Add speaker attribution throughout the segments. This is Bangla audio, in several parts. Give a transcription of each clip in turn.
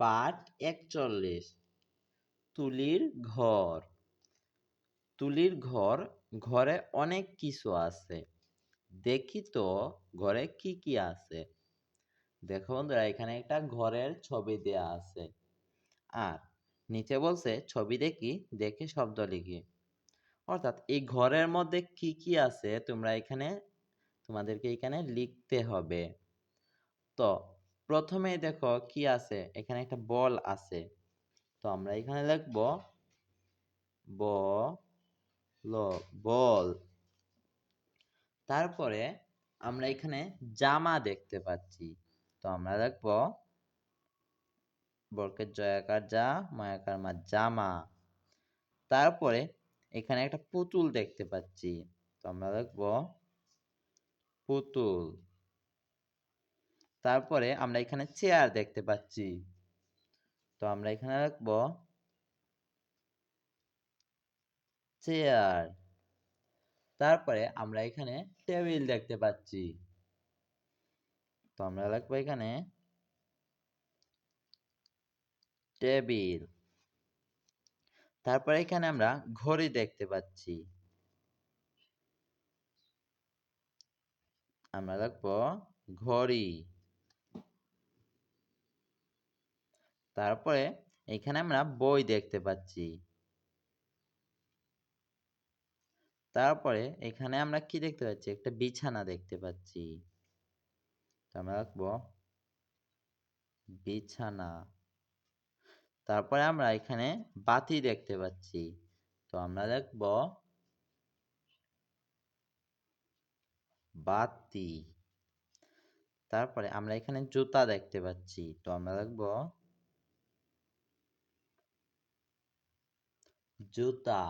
Speaker 1: পাঠ একচল্লিশ। তুলির ঘর। তুলির ঘর, ঘরে অনেক কিছু আছে। দেখি তো ঘরে কি কি আছে। দেখো বন্ধুরা, এখানে একটা ঘরের ছবি দেয়া আছে। আর নিচে বলছে, ছবি দেখি, দেখে শব্দ লিখি। অর্থাৎ এই ঘরের মধ্যে কি কি আছে, তোমরা এখানে, তোমাদেরকে এখানে লিখতে হবে। তো প্রথমে দেখো কি আছে? এখানে একটা বল আছে। তো আমরা এখানে লিখব ব ল, বল। তারপরে আমরা এখানে জামা দেখতে পাচ্ছি। তো আমরা লিখব বর্গের জয়াকার যা মায়াকার মা জামা। তারপরে এখানে একটা পুতুল দেখতে পাচ্ছি। তো আমরা লিখব পুতুল। তারপরে আমরা এখানে চেয়ার দেখতে পাচ্ছি। তো আমরা এখানে লিখব চেয়ার তারপরে আমরা এখানে টেবিল দেখতে পাচ্ছি। তো আমরা লিখব এখানে টেবিল তারপরে এখানে আমরা ঘড়ি দেখতে পাচ্ছি। আমরা লিখব ঘড়ি। তারপরে এখানে আমরা বই দেখতে পাচ্ছি। তারপরে এখানে আমরা কি দেখতে পাচ্ছি? একটা বিছানা দেখতে পাচ্ছি। আমরা রাখব বিছানা। তারপরে আমরা এখানে বাতি দেখতে পাচ্ছি। তো আমরা দেখব বাতি। তারপরে আমরা এখানে জুতা দেখতে পাচ্ছি। তো আমরা দেখব জুতা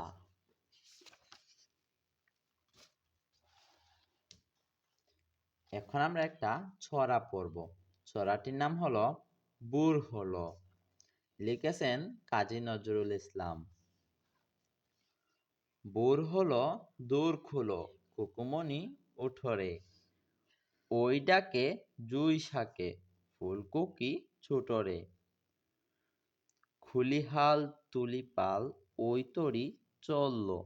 Speaker 1: এখন আমরা একটা ছড়া পড়ব। ছড়াটির নাম হলো বুর হলো লিখেছেন কাজী নজরুল ইসলাম। বুর হলো দূর খুলো কুকুমনি উঠরে। ওই ডাকে জুই শাকে, ফুলকুকি ছুটরে। খুলিহাল তুলিপাল তরি চলল।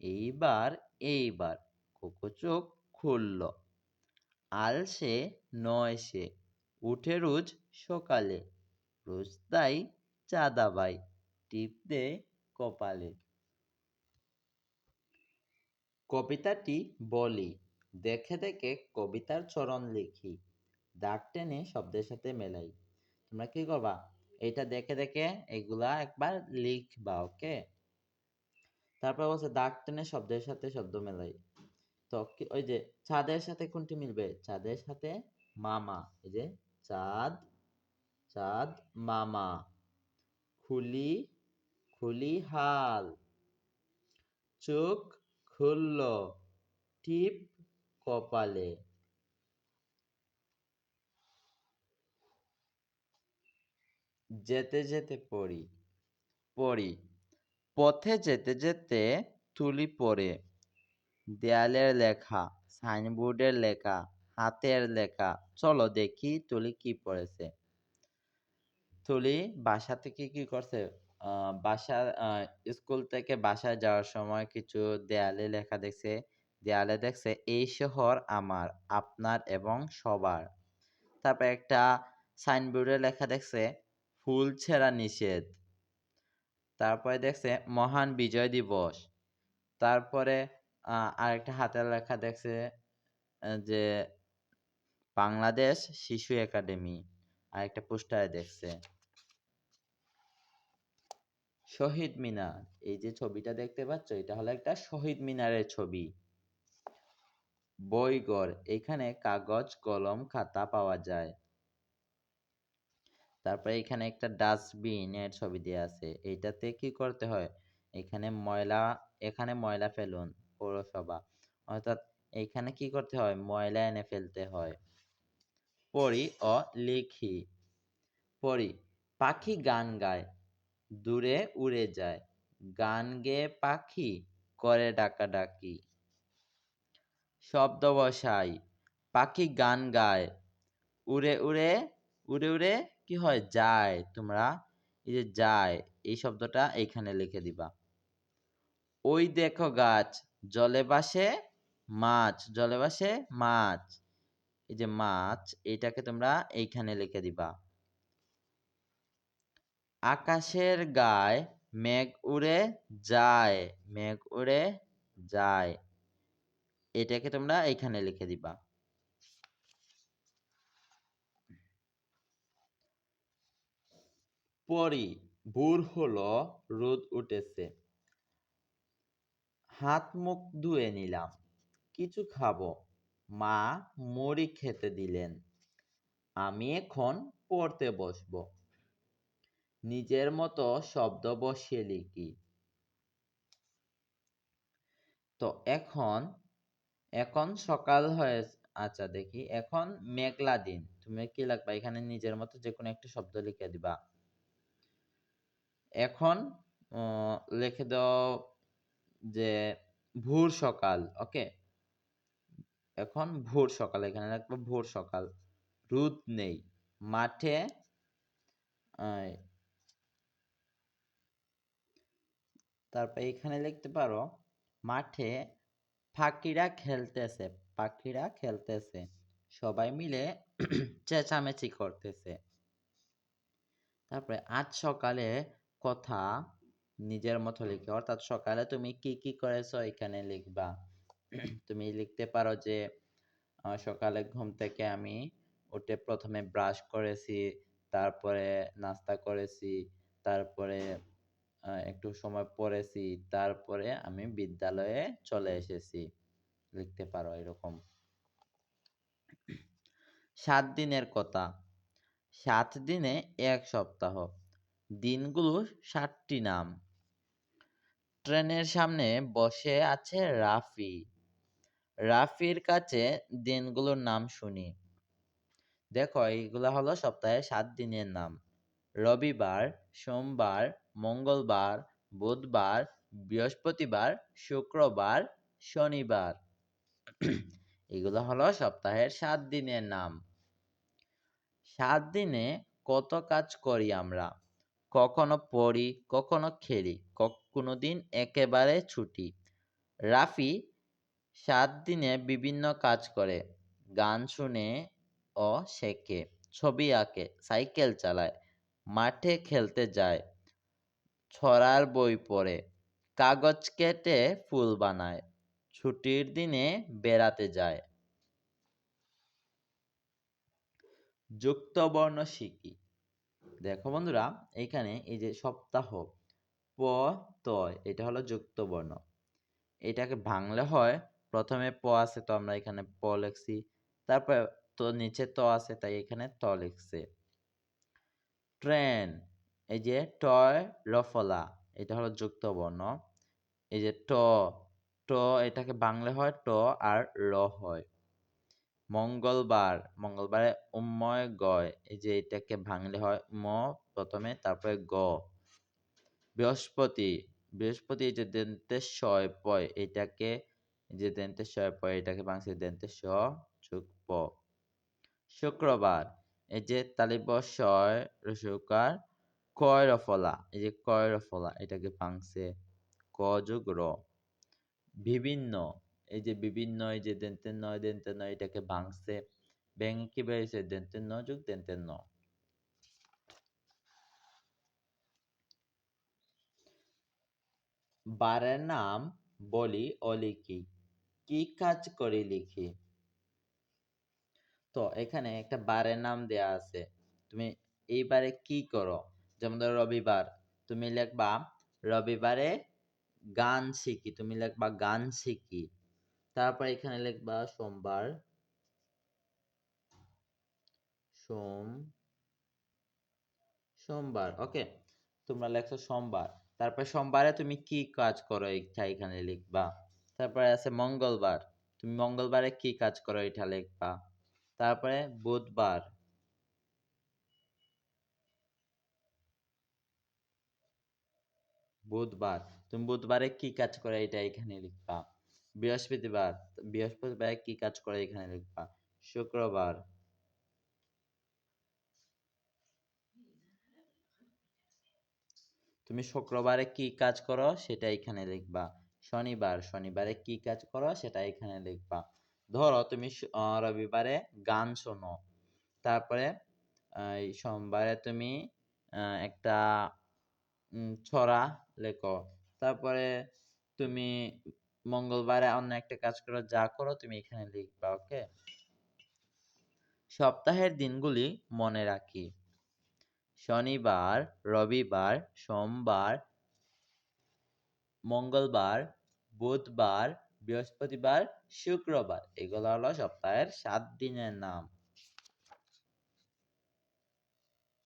Speaker 1: এইবার এইবার, খোকো চোখ খুলল। আলসে নয় সে, উঠে রোজ সকালে। রোজ তাই চাঁদাবাই, টিপ দে কপালে। কবিতাটি বলি, দেখে দেখে কবিতার চরণ লিখি। দাগ টেনে শব্দের সাথে মেলাই। তোমরা কি করবা? এটা দেখে দেখে এগুলা একবার লিখবা, ওকে? তারপর বলছে, দাগ টেনে শব্দের সাথে শব্দ মেলাই। তো ওই যে চাঁদের সাথে কোনটি মিলবে? চাঁদের সাথে মামা, এই যে চাঁদ চাঁদ মামা, খুলি খুলি হাল চোখ খুলল, টিপ কপালে। যেতে যেতে পড়ি পড়ি। পথে যেতে যেতে তুলি পড়ে। দেয়ালের লেখা, সাইনবোর্ডের লেখা, হাতের লেখা, চলো দেখি তুলি কি পড়েছে। তুলি বাসা থেকে কি করছে? বাসা স্কুল থেকে বাসায় যাওয়ার সময় কিছু দেয়ালে লেখা দেখছে। দেয়ালে দেখছে, এই শহর আমার, আপনার এবং সবার। তারপর একটা সাইনবোর্ডে লেখা দেখছে ফুল ছেঁড়া নিষেধ। তারপরে দেখছে মহান বিজয় দিবস। তারপরে আরেকটা হাতের লেখা দেখছে যে বাংলাদেশ শিশু একাডেমি, আরেকটা পোস্টারে দেখছে। শহীদ মিনার, এই যে ছবিটা দেখতে পাচ্ছ, এটা হলো একটা শহীদ মিনারের ছবি। বইঘর এখানে কাগজ, কলম, খাতা পাওয়া যায়। তারপরে এখানে একটা ডাস্টবিন এর ছবি দেওয়া আছে। এইটাতে কি করতে হয়? এখানে ময়লা এখানে ময়লা ফেলুন পৌরসভা। অর্থাৎ এখানে কি করতে হয়? ময়লা এনে ফেলতে হয়। পড়ি ও লিখি পড়ি পাখি গান গায়, দূরে উড়ে যায়। গান গেয়ে পাখি, করে ডাকাডাকি শব্দ বসাই, পাখি গান গায়। উড়ে উড়ে উড়ে উড়ে কি হয়? যায়, তোমরা এই যে যায়, এই শব্দটা এইখানে লিখে দিবা। ওই দেখো গাছ, জলে ভাসে মাছ, জলে ভাসে মাছ। এই যে মাছ এটাকে তোমরা এইখানে লিখে দিবা। আকাশের গায়ে মেঘ উড়ে যায়, মেঘ উড়ে যায়। এটাকে তোমরা এইখানে লিখে দিবা। পরি ভোর হলো, রোদ উঠেছে। হাত মুখ ধুয়ে নিলাম, কিছু খাব। মা মুড়ি খেতে দিলেন। আমি এখন পড়তে বসবো। নিজের মতো শব্দ বসিয়ে লিখি। তো এখন এখন সকাল হয়ে আচ্ছা দেখি, এখন মেঘলা দিন। তুমি কি লাগবা? এখানে নিজের মতো যে কোনো একটা শব্দ লিখে দিবা। এখন লিখে দাও যে ভোর সকাল, ওকে? এখন ভোর সকাল, এখানে রাখব ভোর সকাল, রোদ নেই, মাঠে তারপর এখানে লিখতে পারো, মাঠে পাখিরা খেলতেছে পাখিরা খেলতেছে, সবাই মিলে চেঁচামেচি করতেছে। তারপরে আজ সকালে কথা নিজের মতো লিখে। অর্থাৎ সকালে তুমি কি কি করেছ এখানে লিখবা। তুমি লিখতে পারো যে সকালে ঘুম থেকে আমি উঠে প্রথমে ব্রাশ করেছি, তারপরে নাস্তা করেছি, তারপরে একটু সময় পড়েছি, তারপরে আমি বিদ্যালয়ে চলে এসেছি। লিখতে পারো এরকম। সাত দিনের কথা। সাত দিনে এক সপ্তাহ। দিনগুলো সাতটি নাম। ট্রেনের সামনে বসে আছে রাফি। রাফির কাছে দিনগুলোর নাম শুনি। দেখো, এইগুলো হলো সপ্তাহে সাত দিনের নাম। রবিবার, সোমবার, মঙ্গলবার, বুধবার, বৃহস্পতিবার, শুক্রবার, শনিবার। এগুলো হলো সপ্তাহের সাত দিনের নাম। সাত দিনে কত কাজ করি আমরা? কখনো পড়ি, কখনো খেলি কোনো দিন একেবারে ছুটি। রাফি সাত দিনে বিভিন্ন কাজ করে। গান শুনে ও শেখে, ছবি আঁকে, সাইকেল চালায়, মাঠে খেলতে যায়, ছড়ার বই পড়ে, কাগজ কেটে ফুল বানায়, ছুটির দিনে বেড়াতে যায়। যুক্তবর্ণ শিখি দেখো বন্ধুরা, এখানে এই যে সপ্তাহ, প, তয়, এটা হলো যুক্তবর্ণ। এটাকে ভাঙলে হয়, প্রথমে প আছে তো আমরা এখানে প লিখছি, তারপর তো নিচে ত আছে, তাই এখানে ত লিখছে। ট্রেন, এই যে টয়, রফলা, এটা হলো যুক্ত বর্ণ এই যে ট ট এটাকে বাংলা হয়, ট আর র হয়। মঙ্গলবার, মঙ্গলবারে উম্ময় গয়, এই যে এটাকে ভাঙলে হয় ম প্রথমে, তারপরে গ। বৃহস্পতি বৃহস্পতি এই যে দেন্তে শয় পয়, এটাকে যে দেন্তে শয় পয়, এটাকে ভাঙছে দেন্তে স যোগ প শুক্রবার, এই যে তালিব শয় রসুকার কয় রফলা এই যে কয় রফলা এটাকে ভাঙছে ক যোগ র। বিভিন্ন এই যে বিভিন্ন যে দেনতেন নয় দেনতেন নয়, এটাকে ভাঙছে। ভেঙে কি বেরিয়েছে দেনতেন ন যোগ দেনতেন ন বারের নাম বলি লিখি কি কাজ করি লিখি? তো এখানে একটা বারের নাম দেয়া আছে। তুমি এইবারে কি করো? যেমন ধরো রবিবার, তুমি লিখবা, রবিবারে গান শিখি, তুমি লিখবা গান শিখি। তারপর এখানে লিখবা সোমবার। সোম, সোমবার ওকে তোমরা লেখছো সোমবার। তারপর সোমবারে তুমি কি কাজ করো এটা এখানে লিখবা। তারপরে আছে মঙ্গলবার, তুমি মঙ্গলবারে কি কাজ করো এটা লিখবা। তারপরে বুধবার। বুধবার, তুমি বুধবারে কি কাজ করো এটা এখানে লিখবা। বৃহস্পতিবার বৃহস্পতিবার কি কাজ করে এখানে লিখবা শুক্রবার। তুমি শুক্রবারে কি কাজ করো সেটা এখানে লিখবা শনিবার, শনিবারে কি কাজ করো সেটা এখানে লিখবা ধরো তুমি রবিবারে গান শোনো, তারপরে সোমবারে তুমি একটা ছড়া লেখো, তারপরে তুমি মঙ্গলবারে অন্য একটা কাজ করো, যা করো তুমি এখানে লিখবা, ওকে? সপ্তাহের দিনগুলি মনে রাখি। শনিবার, রবিবার, সোমবার, মঙ্গলবার, বুধবার, বৃহস্পতিবার, শুক্রবার, এগুলো হলো সপ্তাহের সাত দিনের নাম।